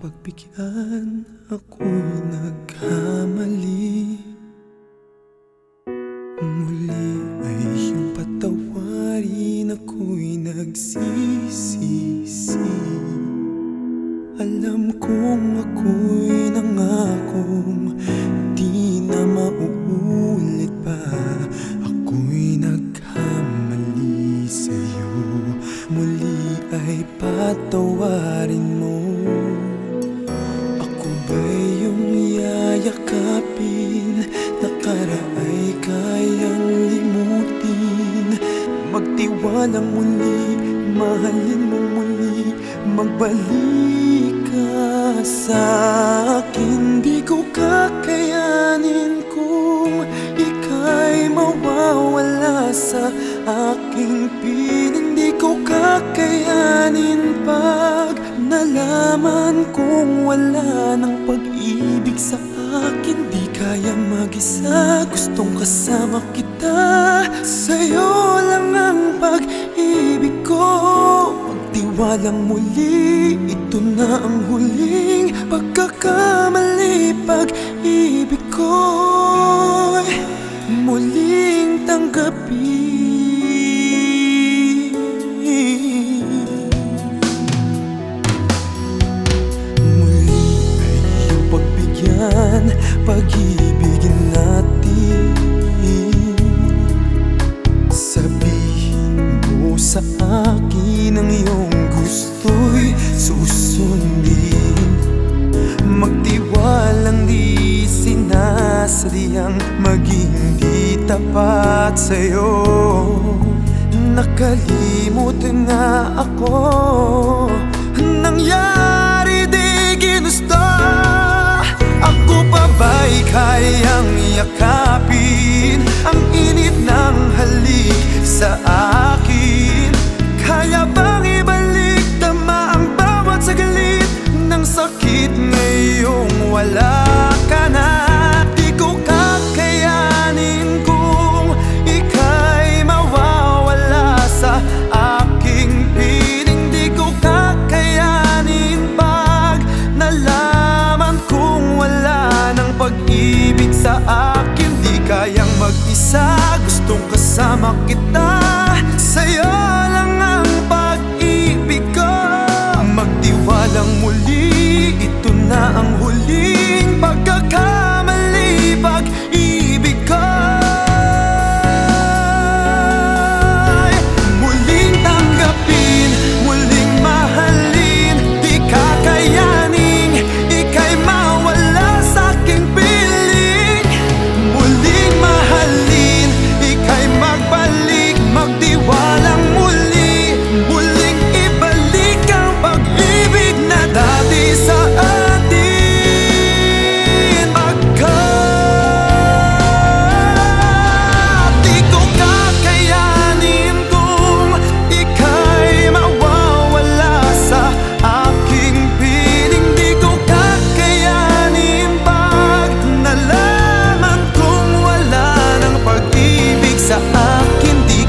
Pagbigyan Ako'y nagkamali. Muli ay iyong patawarin Ako'y nagsisisi. Alam kong ako'y nangakong Di na mauulit pa. Ako'y nagkamali sa'yo. Muli ay patawarin mo. Ako ba'y iyong yayakapin Magtiwalang muli, mahalin mo muli Magbalik ka sa akin. Di ko kakayanin kung ika'y mawawala sa aking piling. Di ko kakayanin pag nalaman kong wala ng pag-ibig sa akin. Di kaya mag-isa, gustong kasama kita. Sa'yo lang ang pag-ibig ko. Pagtiwalang muli, ito na ang huling Pagkakamali, pag-ibig ko. Muling tanggapin. Muli ay iyong pagbigyan Pag-ibigin natin sinasadyang Maging di tapat sa'yo. Nakalimot nga ako Nangyari di ginusto. Ako pa ba'y kayang yakapin akin. Di kayang mag-isa, gustong kasama kita Sa'yo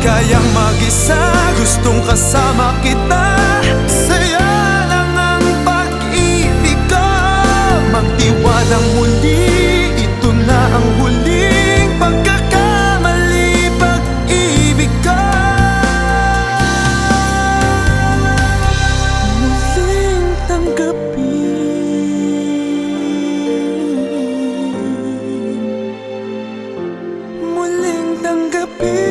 kayang mag-isa, gustong kasama kita. Sa'yo lang ang pag-ibig ko. Magtiwalang muli, ito na ang huling pagkakamali Pag-ibig ko. Muling tanggapin. Muling tanggapin